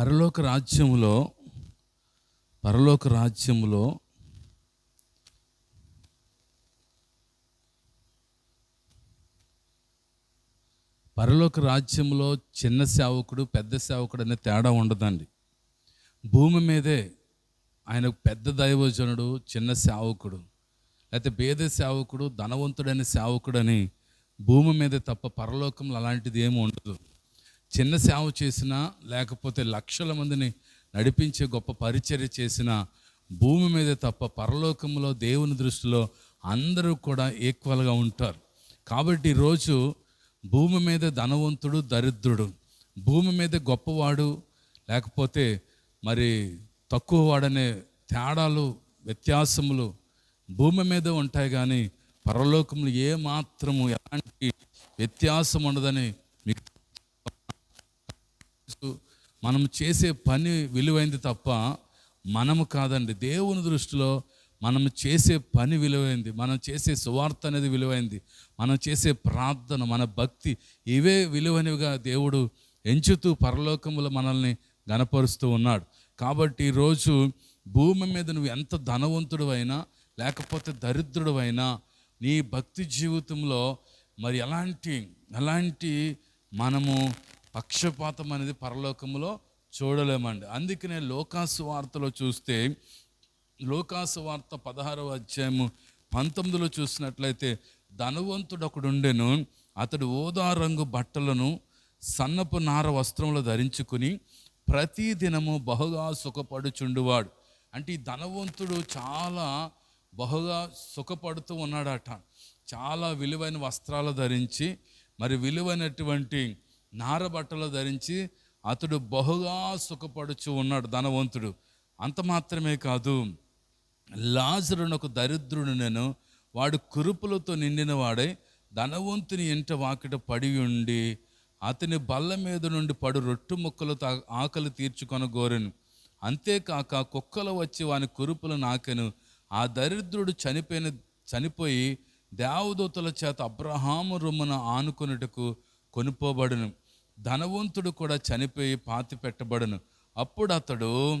పరలోక రాజ్యములో పరలోక రాజ్యములో పరలోక రాజ్యంలో చిన్న సేవకుడు పెద్ద సేవకుడు అనే తేడా ఉండదండి. భూమి మీదే ఆయన పెద్ద దైవజనుడు చిన్న సేవకుడు లేకపోతే పేద సేవకుడు ధనవంతుడైన సేవకుడని భూమి మీద తప్ప పరలోకంలో అలాంటిది ఏమి ఉండదు. చిన్న సేవ చేసినా లేకపోతే లక్షల మందిని నడిపించే గొప్ప పరిచర్య చేసిన భూమి మీద తప్ప పరలోకంలో దేవుని దృష్టిలో అందరూ కూడా ఈక్వల్గా ఉంటారు. కాబట్టి ఈరోజు భూమి మీద ధనవంతుడు దరిద్రుడు. భూమి మీద గొప్పవాడు లేకపోతే మరి తక్కువ వాడనే తేడాలు వ్యత్యాసములు భూమి మీద ఉంటాయి కానీ పరలోకంలో ఏ మాత్రము ఎలాంటి వ్యత్యాసం ఉండదని మీకు మనం చేసే పని విలువైంది తప్ప మనము కాదండి. దేవుని దృష్టిలో మనం చేసే పని విలువైంది. మనం చేసే సువార్త అనేది విలువైంది. మనం చేసే ప్రార్థన మన భక్తి ఇవే విలువైనవిగా దేవుడు ఎంచుతూ పరలోకములో మనల్ని గనపరుస్తూ ఉన్నాడు. కాబట్టి ఈరోజు భూమి మీద నువ్వు ఎంత ధనవంతుడు అయినా లేకపోతే దరిద్రుడు అయినా నీ భక్తి జీవితంలో మరి ఎలాంటి ఎలాంటి మనము పక్షపాతం అనేది పరలోకంలో చూడలేమండి. అందుకనే లోకాసు వార్తలో చూస్తే లోకాసు వార్త పదహారవ అధ్యాయము పంతొమ్మిదిలో చూసినట్లయితే ధనవంతుడు ఒకడుండెను అతడు ఓదా రంగు బట్టలను సన్నపు నార వస్త్రములు ధరించుకుని ప్రతి దినము బహుగా సుఖపడుచుండువాడు. అంటే ఈ ధనవంతుడు చాలా బహుగా సుఖపడుతూ ఉన్నాడట. చాలా విలువైన వస్త్రాలు ధరించి మరి విలువైనటువంటి నార బట్టలు ధరించి అతడు బహుగా సుఖపడుచు ఉన్నాడు ధనవంతుడు. అంత మాత్రమే కాదు లాజరునకు దరిద్రుడు నేను వాడు కురుపులతో నిండిన వాడై ధనవంతుని ఇంట వాకిట పడి ఉండి అతని బల్ల మీద నుండి పడు రొట్టు ముక్కలతో ఆకలి తీర్చుకొని గోరెను. అంతేకాక కుక్కలు వచ్చి వాని కురుపులు నాకెను. ఆ దరిద్రుడు చనిపోయిన చనిపోయి దేవదూతల చేత అబ్రహాము రొమ్మున ఆనుకొనుటకు కొనుపోబడును. ధనవంతుడు కూడా చనిపోయి పాతి పెట్టబడును. అప్పుడు అతడు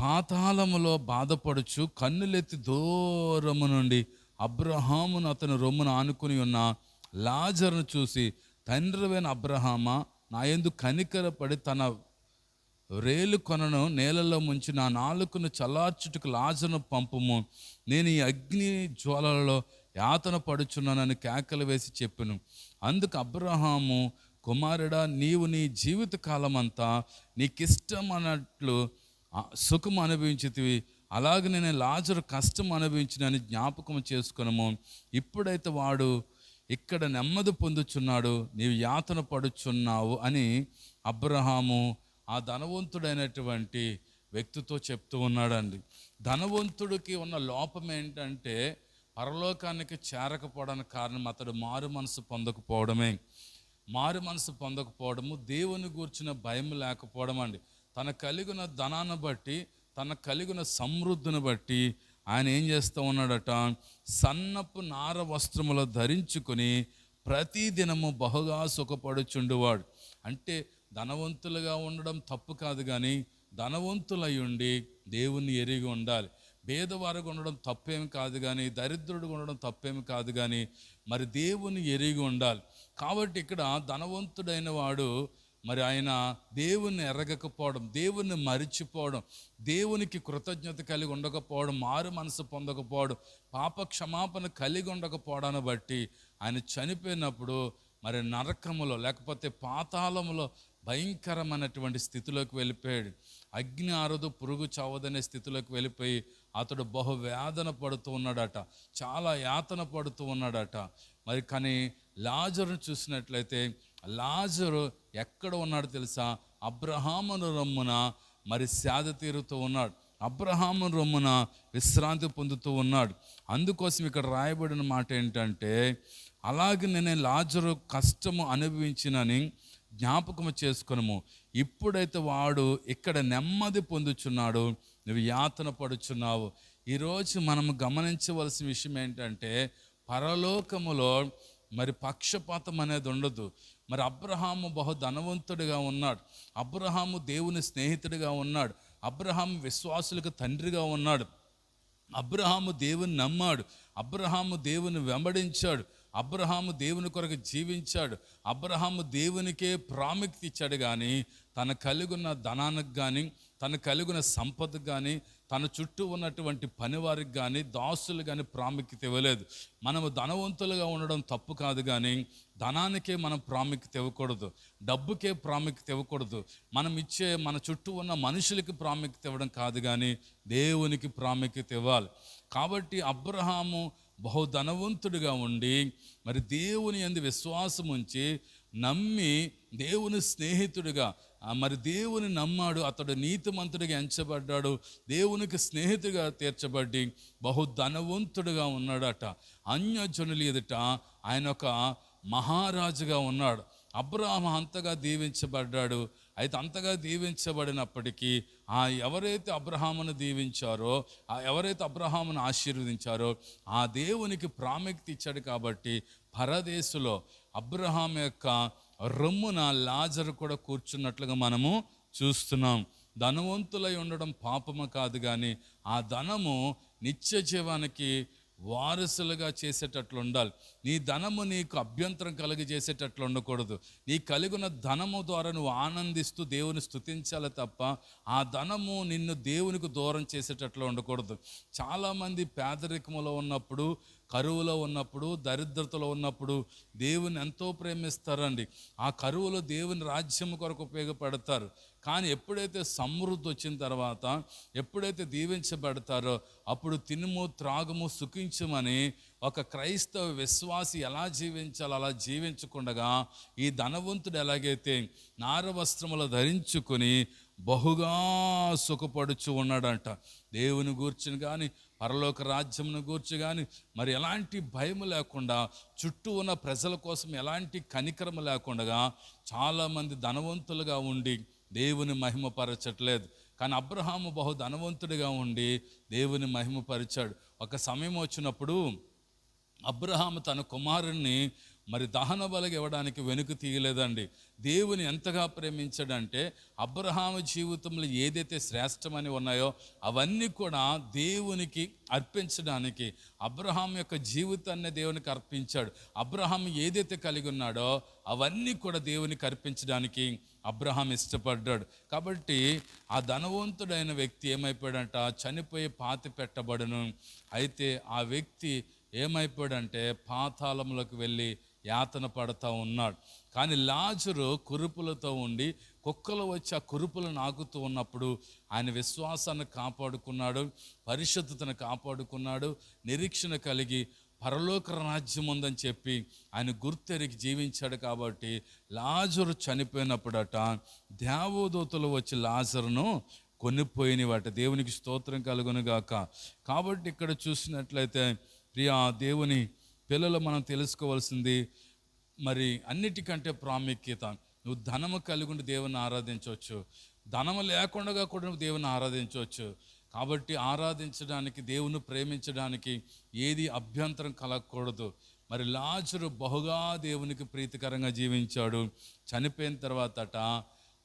పాతాళములో బాధపడుచు కన్నులెత్తి దూరము నుండి అబ్రహామును అతను రొమ్మును ఆనుకుని ఉన్న లాజరును చూసి తండ్రివైన అబ్రహామా నా ఎందు కనికరపడి తన రేలు కొనను నేలలో ముంచి నా నాలుకను చల్లార్చుటకు లాజను పంపుము. నేను ఈ అగ్ని జ్వాలలలో యాతన పడుచున్నానని కేకలు వేసి చెప్పెను. అందుకు అబ్రహాము కుమారుడా నీవు నీ జీవిత కాలమంతా నీకిష్టం అన్నట్లు సుఖం అనుభవించితివి. అలాగే నేను లాజరు కష్టం అనుభవించినని జ్ఞాపకం చేసుకునము. ఇప్పుడైతే వాడు ఇక్కడ నెమ్మది పొందుచున్నాడు నీవు యాతన పడుచున్నావు అని అబ్రహాము ఆ ధనవంతుడైనటువంటి వ్యక్తితో చెప్తూ ఉన్నాడండి. ధనవంతుడికి ఉన్న లోపం ఏంటంటే పరలోకానికి చేరకపోవడానికి కారణం అతడు మారు మనసు పొందకపోవడమే. మారు మనసు పొందకపోవడము దేవుని గూర్చిన భయం లేకపోవడం అండి. తన కలిగిన ధనాన్ని బట్టి తన కలిగిన సమృద్ధిని బట్టి ఆయన ఏం చేస్తూ ఉన్నాడట? సన్నపు నార వస్త్రములు ధరించుకొని ప్రతి దినము బహుగా సుఖపడుచుండువాడు. అంటే ధనవంతులుగా ఉండడం తప్పు కాదు కానీ ధనవంతులై ఉండి దేవుణ్ణి ఎరిగి ఉండాలి. పేదవారుగా ఉండడం తప్పేమి కాదు కానీ దరిద్రుడుగా ఉండడం తప్పేమి కాదు కానీ మరి దేవుని ఎరిగి ఉండాలి. కాబట్టి ఇక్కడ ధనవంతుడైన వాడు మరి ఆయన దేవుణ్ణి ఎరగకపోవడం దేవుణ్ణి మరిచిపోవడం దేవునికి కృతజ్ఞత కలిగి ఉండకపోవడం మారు మనసు పొందకపోవడం పాప క్షమాపణ కలిగి ఉండకపోవడాన్ని బట్టి ఆయన చనిపోయినప్పుడు మరి నరకములో లేకపోతే పాతాళములో భయంకరమైనటువంటి స్థితిలోకి వెళ్ళిపోయాడు. అగ్ని ఆరదు పురుగు చావదనే స్థితిలోకి వెళ్ళిపోయి అతడు బహు వేదన పడుతూ ఉన్నాడట చాలా యాతన పడుతూ ఉన్నాడట. మరి కానీ లాజరును చూసినట్లయితే లాజరు ఎక్కడ ఉన్నాడు తెలుసా? అబ్రహామును రొమ్మున మరి సేద తీరుతూ ఉన్నాడు. అబ్రహాము రొమ్మున విశ్రాంతి పొందుతూ ఉన్నాడు. అందుకోసం ఇక్కడ రాయబడిన మాట ఏంటంటే అలాగే నేను లాజరు కష్టము అనుభవించినని జ్ఞాపకము చేసుకునము. ఇప్పుడైతే వాడు ఇక్కడ నెమ్మది పొందుచున్నాడు. నువ్వు యాతన పడుచున్నావు. ఈరోజు మనం గమనించవలసిన విషయం ఏంటంటే పరలోకములో మరి పక్షపాతం అనేది ఉండదు. మరి అబ్రహాము బహు ధనవంతుడిగా ఉన్నాడు. అబ్రహాము దేవుని స్నేహితుడిగా ఉన్నాడు. అబ్రహాం విశ్వాసులకు తండ్రిగా ఉన్నాడు. అబ్రహాము దేవుని నమ్మాడు. అబ్రహాము దేవుని వెంబడించాడు. అబ్రహాము దేవుని కొరకు జీవించాడు. అబ్రహాము దేవునికే ప్రాముఖ్యత ఇచ్చాడు కానీ తన కలిగిన ధనానికి కానీ తన కలిగిన సంపదకు కానీ తన చుట్టూ ఉన్నటువంటి పనివారికి కానీ దాసులు కానీ ప్రాముఖ్యత ఇవ్వలేదు. మనము ధనవంతులుగా ఉండడం తప్పు కాదు కానీ ధనానికే మనం ప్రాముఖ్యత ఇవ్వకూడదు. డబ్బుకే ప్రాముఖ్యత ఇవ్వకూడదు. మనం ఇచ్చే మన చుట్టూ ఉన్న మనుషులకి ప్రాముఖ్యత ఇవ్వడం కాదు కానీ దేవునికి ప్రాముఖ్యత ఇవ్వాలి. కాబట్టి అబ్రహాము బహు ధనవంతుడిగా ఉండి మరి దేవుని ఎందు విశ్వాసం ఉంచి నమ్మి దేవుని స్నేహితుడిగా మరి దేవుని నమ్మాడు అతడు నీతిమంతుడిగా ఎంచబడ్డాడు దేవునికి స్నేహితుడిగా తీర్చబడి బహు ధనవంతుడిగా ఉన్నాడట. అన్యజనులు ఎదుట ఆయన ఒక మహారాజుగా ఉన్నాడు. అబ్రహాం అంతగా దీవించబడ్డాడు. అయితే అంతగా దీవించబడినప్పటికీ ఆ ఎవరైతే అబ్రహామును దీవించారో ఆ ఎవరైతే అబ్రహామును ఆశీర్వదించారో ఆ దేవునికి ప్రాముఖ్యత ఇచ్చాడు కాబట్టి పరదేశులో అబ్రహాం యొక్క రొమ్మున లాజరు కూడా కూర్చున్నట్లుగా మనము చూస్తున్నాం. ధనవంతులై ఉండడం పాపము కాదు కానీ ఆ ధనము నిత్య జీవానికి వారసులుగా చేసేటట్లు ఉండాలి. నీ ధనము నీకు అభ్యంతరం కలిగి చేసేటట్లు ఉండకూడదు. నీ కలిగిన ధనము ద్వారా నువ్వు ఆనందిస్తూ దేవుని స్తుతించాలి తప్ప ఆ ధనము నిన్ను దేవునికి దూరం చేసేటట్లు ఉండకూడదు. చాలామంది పేదరికములో ఉన్నప్పుడు కరువులో ఉన్నప్పుడు దరిద్రతలో ఉన్నప్పుడు దేవుని ఎంతో ప్రేమిస్తారండి. ఆ కరువులో దేవుని రాజ్యం కొరకు ఉపయోగపడతారు. కానీ ఎప్పుడైతే సమృద్ధి వచ్చిన తర్వాత ఎప్పుడైతే దీవించబడతారో అప్పుడు తినుము త్రాగము సుఖించమని ఒక క్రైస్తవ విశ్వాసి ఎలా జీవించాలో అలా జీవించకుండగా ఈ ధనవంతుడు ఎలాగైతే నార వస్త్రములు ధరించుకొని బహుగా సుఖపడుచు ఉన్నాడంట. దేవుని గూర్చుని కానీ పరలోక రాజ్యమును గూర్చి కానీ మరి ఎలాంటి భయం లేకుండా చుట్టూ ఉన్న ప్రజల కోసం ఎలాంటి కనికరము లేకుండా చాలామంది ధనవంతులుగా ఉండి దేవుని మహిమపరచట్లేదు. కానీ అబ్రహాము బహు ధనవంతుడిగా ఉండి దేవుని మహిమపరిచాడు. ఒక సమయం వచ్చినప్పుడు అబ్రహాము తన కుమారుణ్ణి మరి దహన బలగ ఇవ్వడానికి వెనుక తీయలేదండి. దేవుని ఎంతగా ప్రేమించాడంటే అబ్రహాము జీవితంలో ఏదైతే శ్రేష్టమని ఉన్నాయో అవన్నీ కూడా దేవునికి అర్పించడానికి అబ్రహాం యొక్క జీవితాన్ని దేవునికి అర్పించాడు. అబ్రహాం ఏదైతే కలిగి ఉన్నాడో అవన్నీ కూడా దేవునికి అర్పించడానికి అబ్రహాం ఇష్టపడ్డాడు. కాబట్టి ఆ ధనవంతుడైన వ్యక్తి ఏమైపోయాడంట? చనిపోయి పాతి పెట్టబడను. అయితే ఆ వ్యక్తి ఏమైపోయాడంటే పాతాళంలోకి వెళ్ళి యాతన పడతా ఉన్నాడు. కానీ లాజరు కురుపులతో ఉండి కుక్కలు వచ్చి ఆ కురుపులు నాకుతూ ఉన్నప్పుడు ఆయన విశ్వాసాన్ని కాపాడుకున్నాడు పరిశుద్ధతను కాపాడుకున్నాడు నిరీక్షణ కలిగి పరలోక రాజ్యం ఉందని చెప్పి ఆయన గుర్తెరిగి జీవించాడు కాబట్టి లాజరు చనిపోయినప్పుడట దేవదూతలు వచ్చి లాజరును కొనిపోయిన వాట దేవునికి స్తోత్రం కలుగును గాక. కాబట్టి ఇక్కడ చూసినట్లయితే ప్రియా దేవుని పిల్లలు మనం తెలుసుకోవాల్సింది మరి అన్నిటికంటే ప్రాముఖ్యత. నువ్వు ధనము కలిగి ఉండి దేవుని ఆరాధించవచ్చు. ధనము లేకుండా కూడా నువ్వు దేవుని ఆరాధించవచ్చు. కాబట్టి ఆరాధించడానికి దేవుని ప్రేమించడానికి ఏది అభ్యంతరం కలగకూడదు. మరి లాజరు బహుగా దేవునికి ప్రీతికరంగా జీవించాడు. చనిపోయిన తర్వాతట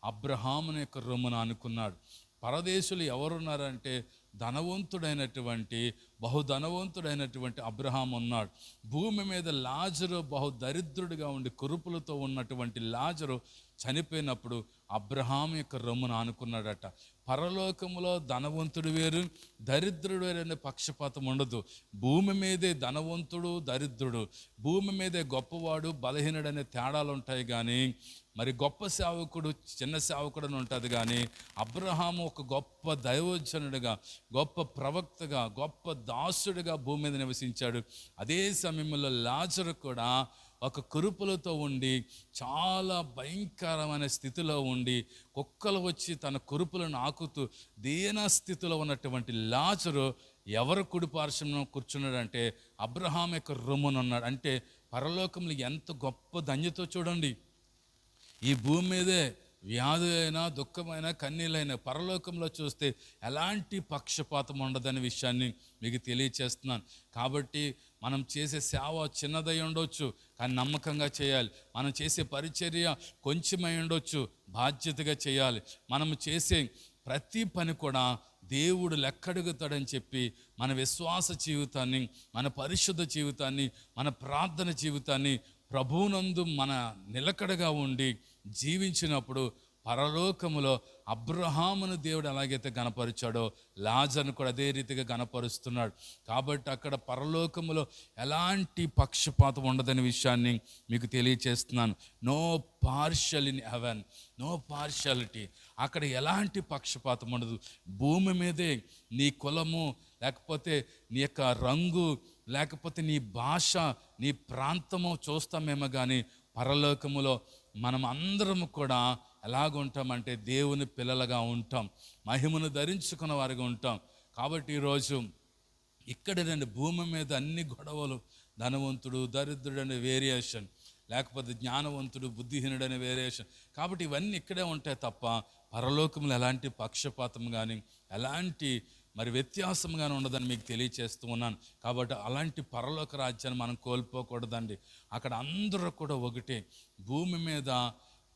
అబ్రహాముని యొక్క రొమ్మున అనుకున్నాడు. పరదేశులు ఎవరున్నారంటే ధనవంతుడైనటువంటి బహుధనవంతుడైనటువంటి అబ్రహాం ఉన్నాడు. భూమి మీద లాజరు బహు దరిద్రుడిగా ఉండి కురుపులతో ఉన్నటువంటి లాజరు చనిపోయినప్పుడు అబ్రహాం యొక్క రొమ్మును ఆనుకున్నాడట. పరలోకములో ధనవంతుడు వేరు దరిద్రుడు వేరు అనే పక్షపాతం ఉండదు. భూమి మీదే ధనవంతుడు దరిద్రుడు. భూమి మీదే గొప్పవాడు బలహీనుడు అనే తేడాలు ఉంటాయి కానీ మరి గొప్ప సేవకుడు చిన్న సేవకుడు అని ఉంటుంది కానీ అబ్రహాము ఒక గొప్ప దైవజనుడిగా గొప్ప ప్రవక్తగా గొప్ప దాసుడిగా భూమి మీద నివసించాడు. అదే సమయంలో లాజరు కూడా ఒక కురుపులతో ఉండి చాలా భయంకరమైన స్థితిలో ఉండి కుక్కలు వచ్చి తన కురుపులను ఆకుతూ దీన స్థితిలో ఉన్నటువంటి లాజరు ఎవరు కుడి పార్శ్వంలో కూర్చున్నాడంటే అబ్రహాం యొక్క రొమ్మునున్నాడు అంటే పరలోకంలో ఎంత గొప్ప ధన్యతో చూడండి. ఈ భూమి మీదే వ్యాధి అయినా దుఃఖమైన కన్నీలైనా పరలోకంలో చూస్తే ఎలాంటి పక్షపాతం ఉండదనే విషయాన్ని మీకు తెలియచేస్తున్నాను. కాబట్టి మనం చేసే సేవ చిన్నదై ఉండొచ్చు కానీ నమ్మకంగా చేయాలి. మనం చేసే పరిచర్య కొంచెమై ఉండొచ్చు బాధ్యతగా చేయాలి. మనం చేసే ప్రతి పని కూడా దేవుడు లెక్కడుగుతాడని చెప్పి మన విశ్వాస జీవితాన్ని మన పరిశుద్ధ జీవితాన్ని మన ప్రార్థన జీవితాన్ని ప్రభువునందు మన నిలకడగా ఉండి జీవించినప్పుడు పరలోకములో అబ్రహామును దేవుడు ఎలాగైతే గనపరిచాడో లాజర్ను కూడా అదే రీతిగా గనపరుస్తున్నాడు కాబట్టి అక్కడ పరలోకములో ఎలాంటి పక్షపాతం ఉండదనే విషయాన్ని మీకు తెలియచేస్తున్నాను. No partial in heaven no partiality. అక్కడ ఎలాంటి పక్షపాతం ఉండదు. భూమి మీదే నీ కులము లేకపోతే నీ యొక్క రంగు లేకపోతే నీ భాష నీ ప్రాంతము చూస్తామేమో కానీ పరలోకములో మనం అందరం కూడా ఎలాగుంటామంటే దేవుని పిల్లలుగా ఉంటాం మహిమను ధరించుకున్న వారిగా ఉంటాం. కాబట్టి ఈరోజు ఇక్కడ రెండు భూమి మీద అన్ని గొడవలు ధనవంతుడు దరిద్రుడు అనే వేరియేషన్ లేకపోతే జ్ఞానవంతుడు బుద్ధిహీనుడు అనే వేరియేషన్. కాబట్టి ఇవన్నీ ఇక్కడే ఉంటాయి తప్ప పరలోకంలో ఎలాంటి పక్షపాతం కానీ ఎలాంటి మరి వ్యత్యాసం కానీ ఉండదని మీకు తెలియచేస్తూ ఉన్నాను. కాబట్టి అలాంటి పరలోక రాజ్యాన్ని మనం కోల్పోకూడదండి. అక్కడ అందరూ కూడా ఒకటే భూమి మీద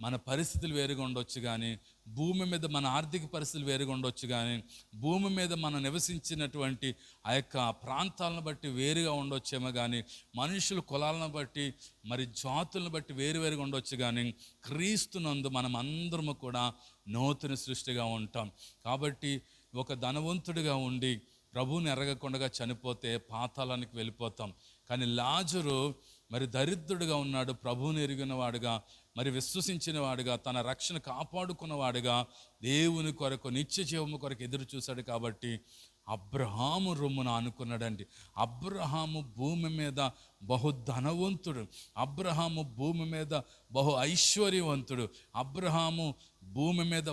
మన పరిస్థితులు వేరుగా ఉండొచ్చు కానీ భూమి మీద మన ఆర్థిక పరిస్థితులు వేరుగా ఉండొచ్చు కానీ భూమి మీద మనం నివసించినటువంటి ఆ యొక్క ప్రాంతాలను బట్టి వేరుగా ఉండొచ్చేమో కానీ మనుషుల కులాలను బట్టి మరి జాతులను బట్టి వేరు వేరుగా ఉండొచ్చు కానీ క్రీస్తునందు మనం అందరము కూడా నూతన సృష్టిగా ఉంటాం. కాబట్టి ఒక ధనవంతుడిగా ఉండి ప్రభువుని ఎరగకుండా చనిపోతే పాతాళానికి వెళ్ళిపోతాం. కానీ లాజరు మరి దరిద్రుడిగా ఉన్నాడు ప్రభువుని ఎరిగినవాడుగా మరి విశ్వసించిన వాడుగా తన రక్షణ కాపాడుకున్నవాడుగా దేవుని కొరకు నిత్య జీవము కొరకు ఎదురు చూశాడు కాబట్టి అబ్రహాము రొమ్మున అనుకున్నాడండి అబ్రహాము భూమి మీద బహు ధనవంతుడు అబ్రహాము భూమి మీద బహు ఐశ్వర్యవంతుడు. అబ్రహాము భూమి మీద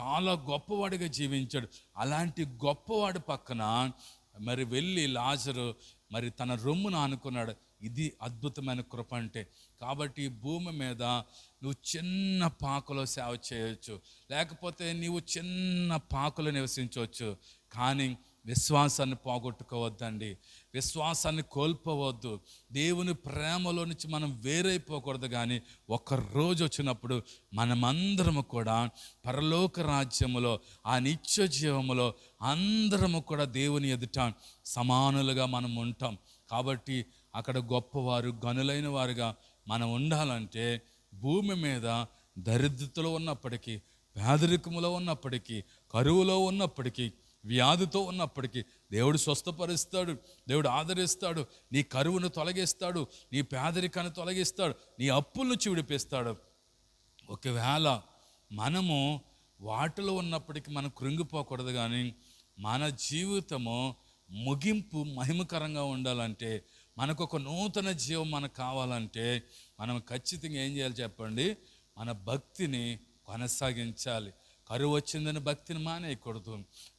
చాలా గొప్పవాడిగా జీవించాడు. అలాంటి గొప్పవాడి పక్కన మరి వెళ్ళి లాజరు మరి తన రొమ్మును ఆనుకున్నాడు. ఇది అద్భుతమైన కృప అంటే కాబట్టి భూమి మీద నువ్వు చిన్న పాకలో సేవ చేయవచ్చు లేకపోతే నీవు చిన్న పాకలో నివసించవచ్చు. కానీ విశ్వాసాన్ని పోగొట్టుకోవద్దండి. విశ్వాసాన్ని కోల్పోవద్దు. దేవుని ప్రేమలో నుంచి మనం వేరైపోకూడదు కానీ ఒక రోజు వచ్చినప్పుడు మనమందరము కూడా పరలోక రాజ్యములో ఆ నిత్య జీవములో అందరము కూడా దేవుని ఎదుట సమానులుగా మనం ఉంటాం. కాబట్టి అక్కడ గొప్పవారు గనులైన వారుగా మనం ఉండాలంటే భూమి మీద దరిద్రతలో ఉన్నప్పటికీ పేదరికములో ఉన్నప్పటికీ కరువులో ఉన్నప్పటికీ వ్యాధితో ఉన్నప్పటికీ దేవుడు స్వస్థపరుస్తాడు దేవుడు ఆదరిస్తాడు నీ కరువును తొలగిస్తాడు నీ పేదరికాన్ని తొలగిస్తాడు నీ అప్పులను చివిడిపిస్తాడు ఒకవేళ మనము వాటిలో ఉన్నప్పటికీ మనం కృంగిపోకూడదు కానీ మన జీవితము ముగింపు మహిమకరంగా ఉండాలంటే మనకు ఒక నూతన జీవం మనకు కావాలంటే మనం ఖచ్చితంగా ఏం చేయాలి చెప్పండి? మన భక్తిని కొనసాగించాలి. కరువు వచ్చిందని భక్తిని మానేయకూడదు.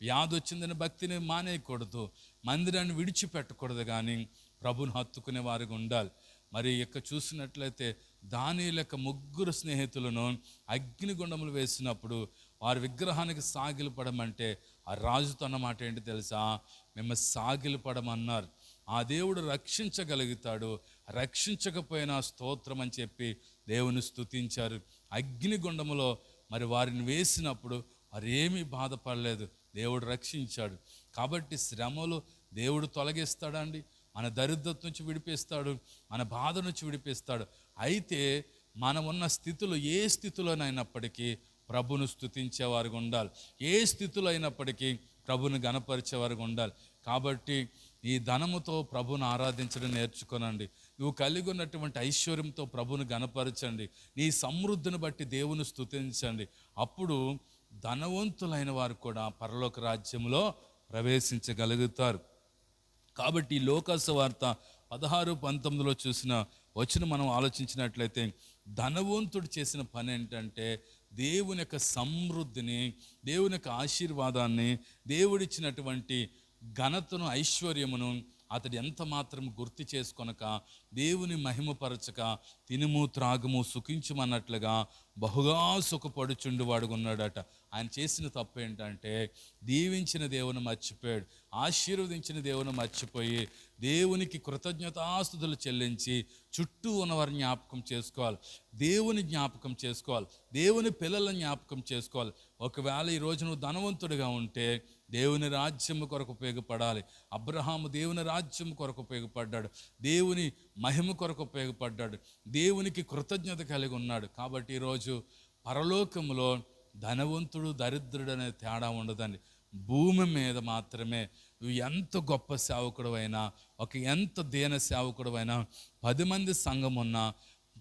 వ్యాధి వచ్చిందని భక్తిని మానేయకూడదు. మందిరాన్ని విడిచిపెట్టకూడదు కానీ ప్రభుని హత్తుకునే వారికి ఉండాలి. మరి ఇక చూసినట్లయితే దాని యొక్క ముగ్గురు స్నేహితులను అగ్నిగుండములు వేసినప్పుడు వారి విగ్రహానికి సాగిలపడమంటే ఆ రాజుతో అన్నమాట ఏంటి తెలుసా? మేము సాగిలపడమన్నారు. ఆ దేవుడు రక్షించగలుగుతాడు. రక్షించకపోయినా స్తోత్రం అని చెప్పి దేవుని స్థుతించారు అగ్నిగుండములో మరి వారిని వేసినప్పుడు వారు ఏమీ బాధపడలేదు. దేవుడు రక్షించాడు. కాబట్టి శ్రమలు దేవుడు తొలగిస్తాడండి. మన దరిద్రత నుంచి విడిపిస్తాడు. మన బాధ నుంచి విడిపిస్తాడు. అయితే మనం ఉన్న స్థితిలో ఏ స్థితిలోనైనప్పటికీ ప్రభును స్థుతించేవారుగా ఉండాలి. ఏ స్థితిలో అయినప్పటికీ ప్రభుని గణపరిచేవారుగా ఉండాలి. కాబట్టి ఈ ధనముతో ప్రభుని ఆరాధించడం నేర్చుకోనండి. నువ్వు కలిగి ఉన్నటువంటి ఐశ్వర్యంతో ప్రభుని గణపరచండి నీ సమృద్ధిని బట్టి దేవుని స్తుతించండి. అప్పుడు ధనవంతులైన వారు కూడా పరలోక రాజ్యంలో ప్రవేశించగలుగుతారు. కాబట్టి ఈ లోకాసు వార్త పదహారు పంతొమ్మిదిలో చూసిన వచ్చిన మనం ఆలోచించినట్లయితే ధనవంతుడు చేసిన పని ఏంటంటే దేవుని యొక్క సమృద్ధిని దేవుని యొక్క ఆశీర్వాదాన్ని దేవుడిచ్చినటువంటి ఘనతను ఐశ్వర్యమును అతడు ఎంత మాత్రం గుర్తు చేసుకొనక దేవుని మహిమపరచక తినుము త్రాగుము సుఖించమన్నట్లుగా బహుగా సుఖపడుచుండు వాడుకున్నాడట ఆయన చేసిన తప్పు ఏంటంటే దీవించిన దేవుని మర్చిపోయాడు ఆశీర్వదించిన దేవుని మర్చిపోయి దేవునికి కృతజ్ఞతాస్తుతులు చెల్లించి చుట్టూ ఉన్నవారి జ్ఞాపకం చేసుకోవాలి. దేవుని జ్ఞాపకం చేసుకోవాలి. దేవుని పిల్లల జ్ఞాపకం చేసుకోవాలి. ఒకవేళ ఈ నువ్వు ధనవంతుడిగా ఉంటే దేవుని రాజ్యం కొరకు ఉపయోగపడాలి. అబ్రహాము దేవుని రాజ్యం కొరకు ఉపయోగపడ్డాడు. దేవుని మహిమ కొరకు ఉపయోగపడ్డాడు. దేవునికి కృతజ్ఞత కలిగి ఉన్నాడు. కాబట్టి ఈరోజు పరలోకములో ధనవంతుడు దరిద్రుడు అనే తేడా ఉండదండి. భూమి మీద మాత్రమే నువ్వు ఎంత గొప్ప సేవకుడు అయినా ఒక ఎంత దీన సేవకుడు అయినా పది మంది సంఘం ఉన్నా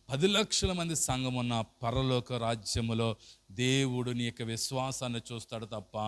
పది లక్షల మంది సంఘం ఉన్న పరలోక రాజ్యములో దేవుడు నీ యొక్క విశ్వాసాన్ని చూస్తాడు తప్ప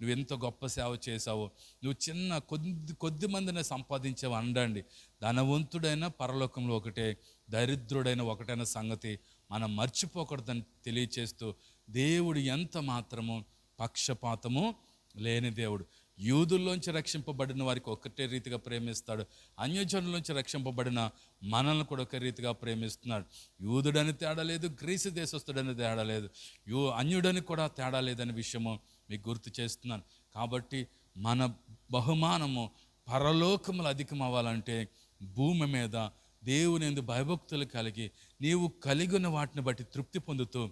నువ్వు ఎంత గొప్ప సేవ చేసావు నువ్వు చిన్న కొద్ది కొద్ది మందిని సంపాదించావు అండండి ధనవంతుడైన పరలోకంలో ఒకటే దరిద్రుడైన ఒకటైన సంగతి మనం మర్చిపోకూడదని తెలియచేస్తూ దేవుడు ఎంత మాత్రము పక్షపాతము లేని దేవుడు. యూదుల్లోంచి రక్షింపబడిన వారికి ఒకటే రీతిగా ప్రేమిస్తాడు. అన్యజనులోంచి రక్షింపబడిన మనల్ని కూడా ఒక రీతిగా ప్రేమిస్తున్నాడు. యూదుడని తేడా లేదు గ్రీసు దేశస్థుడని తేడా లేదు యూ అన్యుడని కూడా తేడా లేదనే విషయము మీకు గుర్తు చేస్తున్నాను. కాబట్టి మన బహుమానము పరలోకములు అధికం అవ్వాలంటే భూమి మీద దేవుని ఎందు భయభక్తులు కలిగి నీవు కలిగిన వాటిని బట్టి తృప్తి పొందుతూ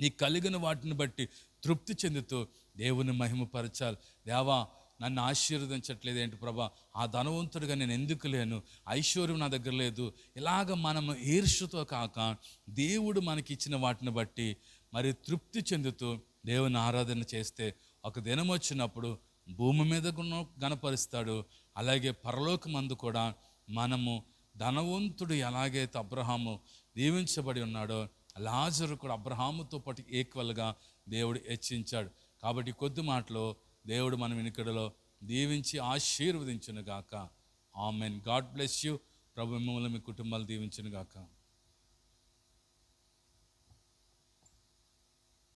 నీ కలిగిన వాటిని బట్టి తృప్తి చెందుతూ దేవుని మహిమపరచాలి. దేవా నన్ను ఆశీర్వదించట్లేదు ఏంటి ప్రభా? ఆ ధనవంతుడిగా నేను ఎందుకు లేను? ఐశ్వర్యం నా దగ్గర లేదు. ఇలాగ మనం ఈర్ష్యతో కాక దేవుడు మనకి ఇచ్చిన వాటిని బట్టి మరి తృప్తి చెందుతూ దేవుని ఆరాధన చేస్తే ఒక దినం వచ్చినప్పుడు భూమి మీద గణపరుస్తాడు అలాగే పరలోకమందు కూడా మనము ధనవంతుడు ఎలాగైతే అబ్రహాము దీవించబడి ఉన్నాడో లాజరు కూడా అబ్రహాముతో పాటు ఈక్వల్గా దేవుడు హెచ్చించాడు. కాబట్టి కొద్ది మాటలో దేవుడు మన వెనుకడలో దీవించి ఆశీర్వదించును గాక ఆమెన్. God bless you. ప్రభు మిమ్మల్ని మీ కుటుంబాలు దీవించును గాక